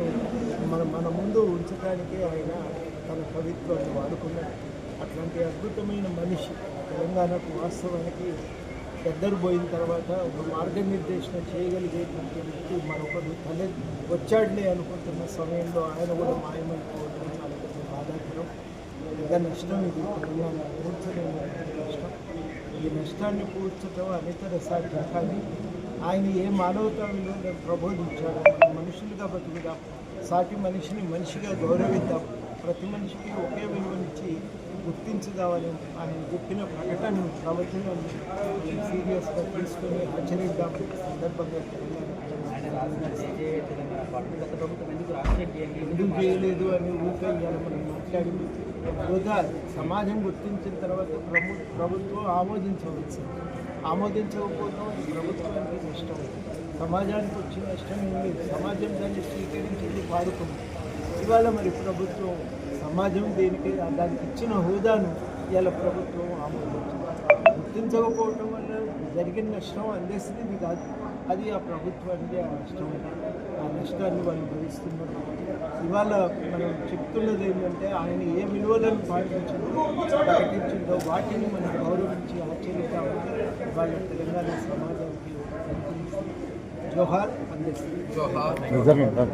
కవితను మన మన ముందు ఉంచడానికి ఆయన తన కవిత్వాన్ని వాడుకున్నాడు. అట్లాంటి అద్భుతమైన మనిషి తెలంగాణకు వాస్తవానికి పెద్దరు పోయిన తర్వాత ఒక మార్గనిర్దేశన చేయగలిగేటువంటి వ్యక్తి మరొకరు తలె వచ్చాడులే అనుకుంటున్న సమయంలో ఆయన కూడా మాయమైపోవడం చాలా పెద్ద బాధాకరం. పెద్ద నష్టం ఇది. తెలంగాణ పూడ్చలేనటువంటి నష్టం. ఈ నష్టాన్ని పూడ్చడం అనేక సాధ్యం కానీ ఆయన ఏ మానవతా ప్రబోధించాడు మనం బతుకుదాం సాటి మనిషిని మనిషిగా గౌరవిద్దాం. ప్రతి మనిషికి ఒకే విలువనిచ్చి గుర్తించుదామని ఆయన చెప్పిన ప్రకటన ప్రవచనం సీరియస్గా తీసుకొని ఆచరిద్దాం. సందర్భంగా ఎందుకు చేయలేదు అని ఊరికే మనం మాట్లాడింది. వృధా సమాజం గుర్తించిన తర్వాత ప్రభు ప్రభుత్వం ఆమోదించవచ్చు. ఆమోదించకపోవడం ప్రభుత్వం ప్రభుత్వానికి నష్టం. సమాజానికి వచ్చిన నష్టం ఉంది సమాజం దాన్ని స్వీకరించింది వాడుకుంది. ఇవాళ మరి ప్రభుత్వం సమాజం దేనికి దానికి ఇచ్చిన హోదాను ఇవాళ ప్రభుత్వం ఆమోదించింది. గుర్తించకపోవటం వల్ల జరిగిన నష్టం అందరిది కాదు. అది ఆ ప్రభుత్వానికి ఆ నష్టం. ఆ నష్టాన్ని వాళ్ళు భరిస్తున్నారు. ఇవాళ మనం చెప్తున్నది ఏంటంటే ఆయన ఏ విలువలను పాటించిందో ప్రకటించిందో వాటిని మనం గౌరవించి ఆచరిద్దాము వాళ్ళ తెలంగాణ సమాజానికి. జోహార్ అందరికీ నిజంగా